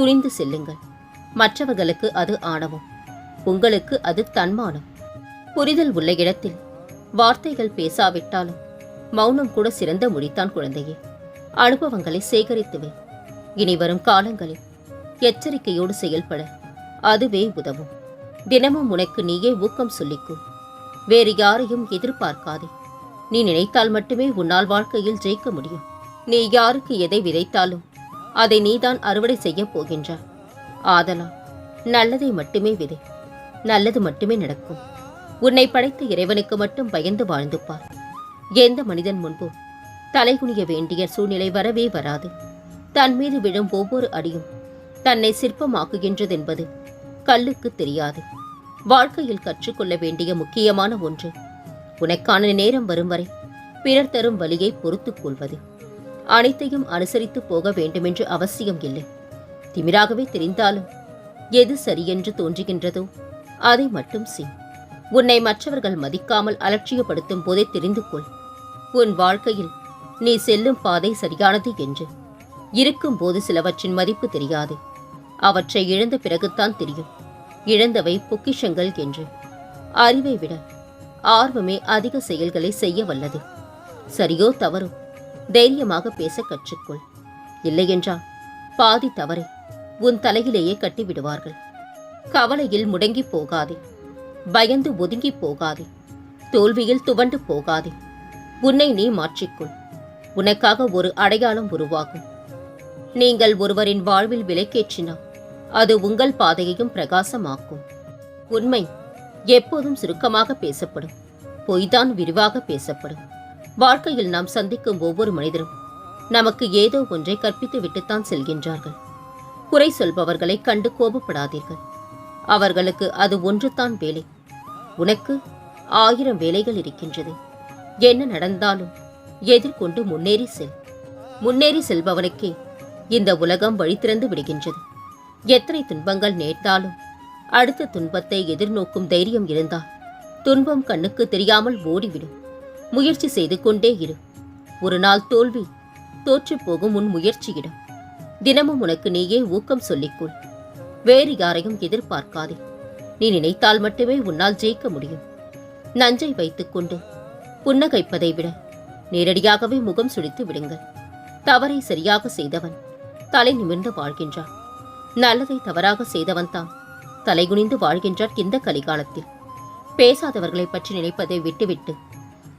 துணிந்து செல்லுங்கள். மற்றவர்களுக்கு அது ஆணவம். உங்களுக்கு அது தன்மானம். புரிதல் உள்ள இடத்தில் வார்த்தைகள் பேசாவிட்டாலும் மௌனம் கூட சிறந்த மொழித்தான் குழந்தையே. அனுபவங்களை சேகரித்துவே இனி வரும் காலங்களில் எச்சரிக்கையோடு செயல்பட அதுவே உதவும். தினமும் உனக்கு நீயே ஊக்கம் சொல்லிக்கும் வேறு யாரையும் எதிர்பார்க்காதே. நீ நினைத்தால் மட்டுமே உன்னால் வாழ்க்கையில் ஜெயிக்க முடியும். நீ யாருக்கு எதை விதைத்தாலும் அதை நீதான் அறுவடை செய்யப் போகின்றாய் ஆதலால் நல்லதை மட்டுமே விதை. நல்லது மட்டுமே நடக்கும். உன்னை படைத்த இறைவனுக்கு மட்டும் பயந்து வாழ்ந்து பார் எந்த மனிதன் முன்பும் தலைகுனிய வேண்டிய சூழ்நிலை வரவே வராது. தன் மீது விழும் ஒவ்வொரு அடியும் தன்னை சிற்பமாக்குகின்றதென்பது கல்லுக்கு தெரியாது. வாழ்க்கையில் கற்றுக்கொள்ள வேண்டிய முக்கியமான ஒன்று உனக்கான நேரம் வரும் வரை பிறர் தரும் வழியை பொறுத்துக் கொள்வது. அனைத்தையும் அனுசரித்து போக வேண்டுமென்று அவசியம் இல்லை. திமிராகவே தெரிந்தாலும் எது சரியென்று தோன்றுகின்றதோ அதை மட்டும் செய். உன்னை மற்றவர்கள் மதிக்காமல் அலட்சியப்படுத்தும் போதே தெரிந்து கொள். உன் வாழ்க்கையில் நீ செல்லும் பாதை சரியானது என்று. இருக்கும்போது சிலவற்றின் மதிப்பு தெரியாது. அவற்றை இழந்த பிறகுதான் தெரியும். இழந்தவை பொக்கிஷங்கள் என்று. அறிவை விட ஆர்வமே அதிக செயல்களை செய்ய வல்லது. சரியோ தவறோ தைரியமாக பேச கற்றுக்கொள். இல்லையென்றால் பாதி தவறை உன் தலையிலேயே கட்டிவிடுவார்கள். கவலையில் முடங்கி போகாதே. பயந்து ஒதுங்கி போகாதே. தோல்வியில் துவண்டு போகாதே. உன்னை நீ மாற்றிக்கொள். உனக்காக ஒரு அடையாளம் உருவாகும். நீங்கள் ஒருவரின் வாழ்வில் விலைக்கேற்றினால் அது உங்கள் பாதையையும் பிரகாசமாக்கும். உண்மை எப்போதும் சுருக்கமாக பேசப்படும். பொய்தான் விரிவாக பேசப்படும். வாழ்க்கையில் நாம் சந்திக்கும் ஒவ்வொரு மனிதரும் நமக்கு ஏதோ ஒன்றை கற்பித்து விட்டுத்தான் செல்கின்றார்கள். குறை சொல்பவர்களை கண்டு கோபப்படாதீர்கள். அவர்களுக்கு அது ஒன்றுதான் வேலை. உனக்கு ஆயிரம் வேலைகள் இருக்கின்றது. என்ன நடந்தாலும் எதிர்கொண்டு முன்னேறி செல். முன்னேறி செல்பவனுக்கே இந்த உலகம் வழி திறந்து விடுகின்றது. எத்தனை துன்பங்கள் நேர்த்தாலும் அடுத்த துன்பத்தை எதிர்நோக்கும் தைரியம் இருந்தால் துன்பம் கண்ணுக்கு தெரியாமல் ஓடிவிடும். முயற்சி செய்து கொண்டே இரு. ஒரு நாள் தோல்வி தோற்றுப் போகும் உன் முயற்சியிடம். தினமும் உனக்கு நீயே ஊக்கம் சொல்லிக்கொள். வேறு யாரையும் எதிர்பார்க்காதே. நீ நினைத்தால் மட்டுமே உன்னால் ஜெயிக்க முடியும். நஞ்சை வைத்துக்கொண்டு புன்னகைப்பதை விட நேரடியாகவே முகம் சுழித்து விடுங்கள். தவறை சரியாக செய்தவன் தலை நிமிர்ந்து வாழ்கின்றான். நல்லதை தவறாக செய்தவன் தான் தலைகுனிந்து வாழ்கின்றான் இந்த கலிகாலத்தில். பேசாதவர்களை பற்றி நினைப்பதை விட்டுவிட்டு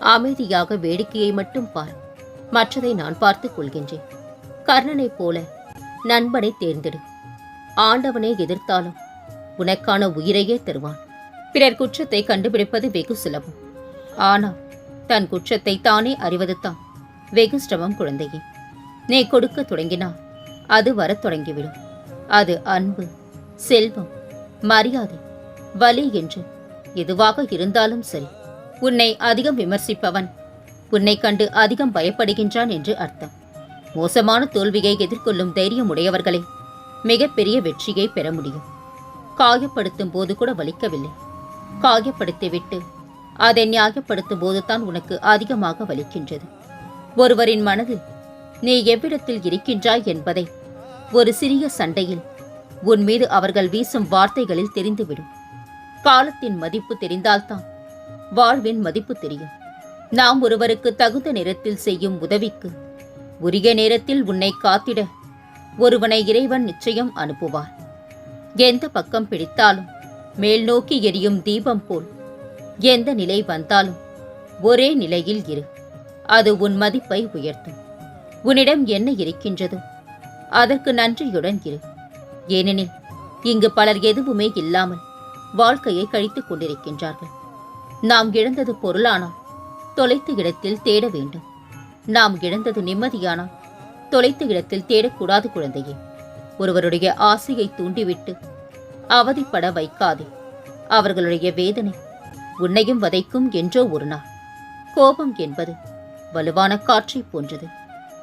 அமைதியாக வேடிக்கையை மட்டும் பார். மற்றதை நான் பார்த்துக் கொள்கின்றேன். கர்ணனைப் போல நண்பனை தேர்ந்தெடு. ஆண்டவனை எதிர்த்தாலும் உனக்கான உயிரையே தருவான். பிறர் குற்றத்தை கண்டுபிடிப்பது வெகு சுலபம். ஆனால் தன் குற்றத்தை தானே அறிவது தான் வெகு சிரமம் குழந்தையே. நீ கொடுக்க தொடங்கினால் அது வரத் தொடங்கிவிடும். அது அன்பு செல்வம் மரியாதை வலி என்று எதுவாக இருந்தாலும் சரி. உன்னை அதிகம் விமர்சிப்பவன். உன்னை கண்டு அதிகம் பயப்படுகின்றான் என்று அர்த்தம். மோசமான தோல்வியை எதிர்கொள்ளும் தைரியம் உடையவர்களே மிகப்பெரிய வெற்றியை பெற முடியும். காயப்படுத்தும் போது கூட வலிக்கவில்லை. காயப்படுத்திவிட்டு அதை நியாயப்படுத்தும் போதுதான் உனக்கு அதிகமாக வலிக்கின்றது. ஒருவரின் மனதில் நீ எவ்விடத்தில் இருக்கின்றாய் என்பதை ஒரு சிறிய சண்டையில் உன் மீது அவர்கள் வீசும் வார்த்தைகளில் தெரிந்துவிடும். காலத்தின் மதிப்பு தெரிந்தால்தான் வாழ்வின் மதிப்பு தெரியும். நாம் ஒருவருக்கு தகுந்த நேரத்தில் செய்யும் உதவிக்கு உரிய நேரத்தில் உன்னை காத்திட ஒருவனை இறைவன் நிச்சயம் அனுப்புவார். எந்த பக்கம் பிடித்தாலும் மேல் நோக்கி எரியும் தீபம் போல் எந்த நிலை வந்தாலும் ஒரே நிலையில் இரு. அது உன் மதிப்பை உயர்த்தும். உன்னிடம் என்ன இருக்கின்றதோ? அதற்கு நன்றியுடன் இரு. ஏனெனில் இங்கு பலர் எதுவுமே இல்லாமல் வாழ்க்கையை கழித்துக் கொண்டிருக்கின்றார்கள். நாம் இழந்தது பொருளானால் தொலைத்த இடத்தில் தேட வேண்டும். நாம் இழந்தது நிம்மதியானால் தொலைத்த இடத்தில் தேடக்கூடாது குழந்தையே. ஒருவருடைய ஆசையை தூண்டிவிட்டு அவதிப்பட வைக்காதே. அவர்களுடைய வேதனை உன்னையும் வதைக்கும் என்றோ ஒரு நாள். கோபம் என்பது வலுவான காற்றைப் போன்றது.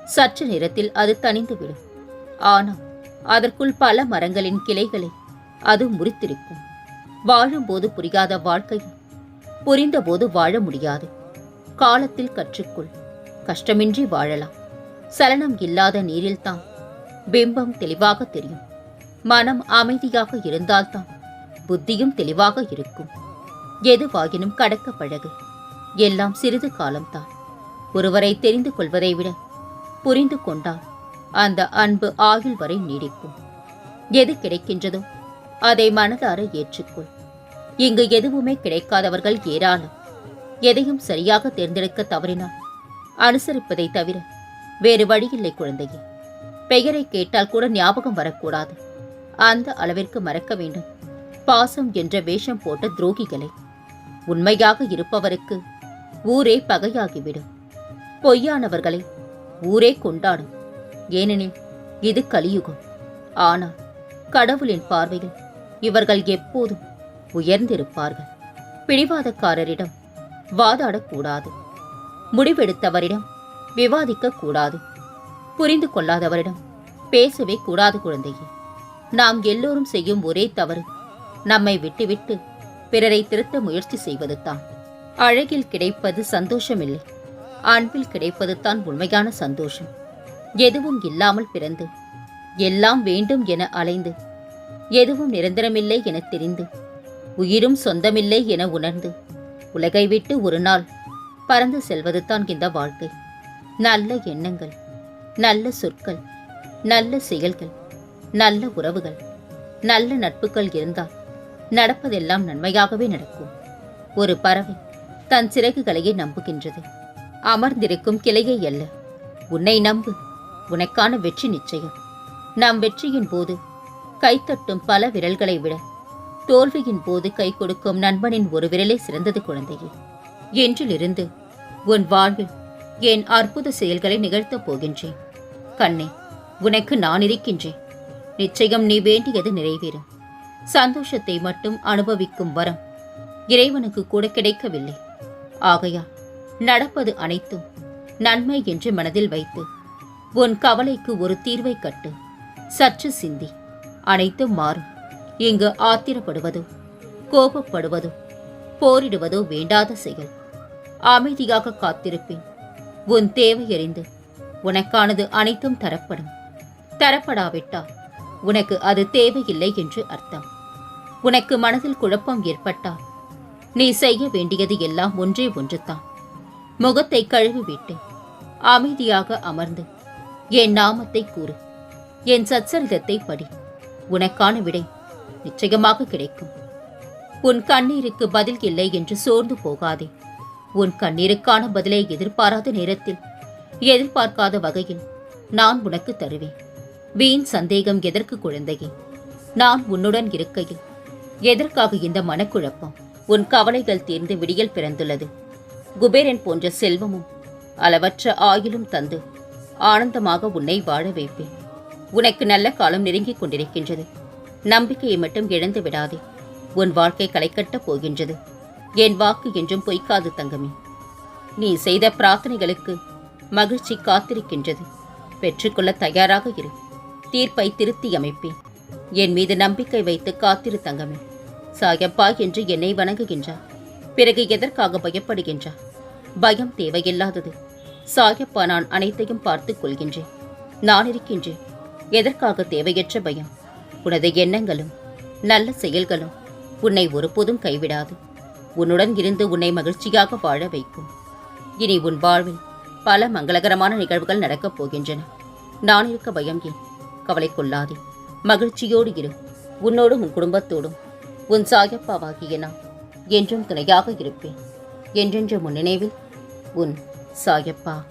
சற்று நேரத்தில் அது தணிந்துவிடும். ஆனால் அதற்குள் பல மரங்களின் கிளைகளை அது முறித்திருக்கும். வாழும்போது புரியாத வாழ்க்கையை புரிந்தபோது வாழ முடியாது. காலத்தில் கற்றுக்கொள். கஷ்டமின்றி வாழலாம். சலனம் இல்லாத நீரில்தான். பிம்பம் தெளிவாக தெரியும். மனம் அமைதியாக இருந்தால்தான். புத்தியும் தெளிவாக இருக்கும். எதுவாகினும் கடக்க பழகு. எல்லாம் சிறிது காலம்தான். ஒருவரை தெரிந்து கொள்வதை விட புரிந்து கொண்டால் அந்த அன்பு ஆயுள் வரை நீடிக்கும். எது கிடைக்கின்றதோ அதை மனதார ஏற்றுக்கொள். இங்கு எதுவுமே கிடைக்காதவர்கள் ஏராளம். எதையும் சரியாக தேர்ந்தெடுக்க தவறினால் அனுசரிப்பதை தவிர வேறு வழியில்லை குழந்தையே. பெயரை கேட்டால் கூட ஞாபகம் வரக்கூடாது. அந்த அளவிற்கு மறக்க வேண்டும். பாசம் என்ற வேஷம் போட்ட துரோகிகளை. உண்மையாக இருப்பவருக்கு ஊரே பகையாகிவிடும். பொய்யானவர்களை ஊரே கொண்டாடும். ஏனெனில் இது கலியுகம். ஆனால் கடவுளின் பார்வையில் இவர்கள் எப்போதும் உயர்ந்திருப்பார்கள். பிடிவாதக்காரரிடம் வாதாடக்கூடாது. முடிவெடுத்தவரிடம் விவாதிக்க கூடாது புரிந்து கொள்ளாதவரிடம் பேசவே கூடாது குழந்தையே. நாம் எல்லோரும் செய்யும் ஒரே தவறு நம்மை விட்டுவிட்டு பிறரை திருத்த முயற்சி செய்வதுதான். அழகில் கிடைப்பது சந்தோஷமில்லை. அன்பில் கிடைப்பது தான் உண்மையான சந்தோஷம். எதுவும் இல்லாமல் பிறந்து எல்லாம் வேண்டும் என அலைந்து எதுவும் நிரந்தரமில்லை என தெரிந்து உயிரும் சொந்தமில்லை என உணர்ந்து உலகை விட்டு ஒரு நாள் பறந்து செல்வதுதான் இந்த வாழ்க்கை. நல்ல எண்ணங்கள் நல்ல சொற்கள் நல்ல செயல்கள் நல்ல உறவுகள் நல்ல நட்புகள் இருந்தால் நடப்பதெல்லாம் நன்மையாகவே நடக்கும். ஒரு பறவை தன் சிறகுகளையே நம்புகின்றது. அமர்ந்திருக்கும் கிளையை அல்ல. உன்னை நம்பு. உனக்கான வெற்றி நிச்சயம். நம் வெற்றியின் போது கைத்தட்டும் பல விரல்களை விட தோல்வியின் போது கை கொடுக்கும் நண்பனின் ஒரு விரலே சிறந்தது குழந்தையே. என்றிலிருந்து உன் வாழ்வில் என் அற்புத செயல்களை நிகழ்த்தப் போகின்றேன். கண்ணே உனக்கு நான் இருக்கின்றேன். நிச்சயம் நீ வேண்டியது நிறைவேறும். சந்தோஷத்தை மட்டும் அனுபவிக்கும் வரம் இறைவனுக்கு கூட கிடைக்கவில்லை. ஆகையா நடப்பது அனைத்தும் நன்மை என்று மனதில் வைத்து உன் கவலைக்கு ஒரு தீர்வை கட்டு. சற்று சிந்தி அனைத்தும் மாறும். இங்கு ஆத்திரப்படுவதோ கோபப்படுவதோ போரிடுவதோ வேண்டாத செயல். அமைதியாக காத்திருப்பேன். உன் தேவை எறிந்து உனக்கானது அனைத்தும் தரப்படும். தரப்படாவிட்டால் உனக்கு அது தேவையில்லை என்று அர்த்தம். உனக்கு மனதில் குழப்பம் ஏற்பட்டால் நீ செய்ய வேண்டியது எல்லாம் ஒன்றே ஒன்றுதான். முகத்தை கழுவிவிட்டு அமைதியாக அமர்ந்து என் நாமத்தை கூறு. என் சச்சரிதத்தை படி உனக்கான விடை நிச்சயமாக கிடைக்கும். உன் கண்ணீருக்கு பதில் இல்லை என்று சோர்ந்து போகாதே. உன் கண்ணீருக்கான பதிலை எதிர்பாராத நேரத்தில் எதிர்பார்க்காத வகையில் நான் உனக்கு தருவேன். வீண் சந்தேகம் எதற்கு குழந்தையே? நான் உன்னுடன் இருக்கையில் எதற்காக இந்த மனக்குழப்பம் உன் கவலைகள் தீர்ந்து விடியல் பிறந்துள்ளது? குபேரன் போன்ற செல்வமும் அளவற்ற ஆயிலும் தந்து ஆனந்தமாக உன்னை வாழ வைப்பேன். உனக்கு நல்ல காலம் நெருங்கிக் கொண்டிருக்கின்றது. நம்பிக்கையை மட்டும் இழந்து விடாதே. உன் வாழ்க்கை களைக்கட்டப் போகின்றது. என் வாக்கு என்றும் பொய்க்காது தங்கமே. நீ செய்த பிரார்த்தனைகளுக்கு மகிழ்ச்சி காத்திருக்கின்றது. பெற்றுக்கொள்ள தயாராக இரு. தீர்ப்பை திருத்தி அமைப்பேன். என் மீது நம்பிக்கை வைத்து காத்திரு தங்கமே. சாயப்பா என்று என்னை வணங்குகின்றார். பிறகு எதற்காக பயப்படுகின்றார்? பயம் தேவையில்லாதது. சாயப்பா நான் அனைத்தையும் பார்த்துக் கொள்கின்றேன். நான் இருக்கின்றேன். எதற்காக தேவையற்ற பயம்? உனது எண்ணங்களும் நல்ல செயல்களும் உன்னை ஒருபோதும் கைவிடாது. உன்னுடன் இருந்து உன்னை மகிழ்ச்சியாக வாழ வைக்கும். இனி உன் வாழ்வில் பல மங்களகரமான நிகழ்வுகள் நடக்கப் போகின்றன. நான் இருக்க பயம் ஏன்? கவலை கொள்ளாதே. மகிழ்ச்சியோடு இரு. உன்னோடும் உன் குடும்பத்தோடும். உன் சாயப்பாவாகிய நான் என்றும் துணையாக இருப்பேன். என்றென்ற முன் நினைவில் உன் சாயப்பா.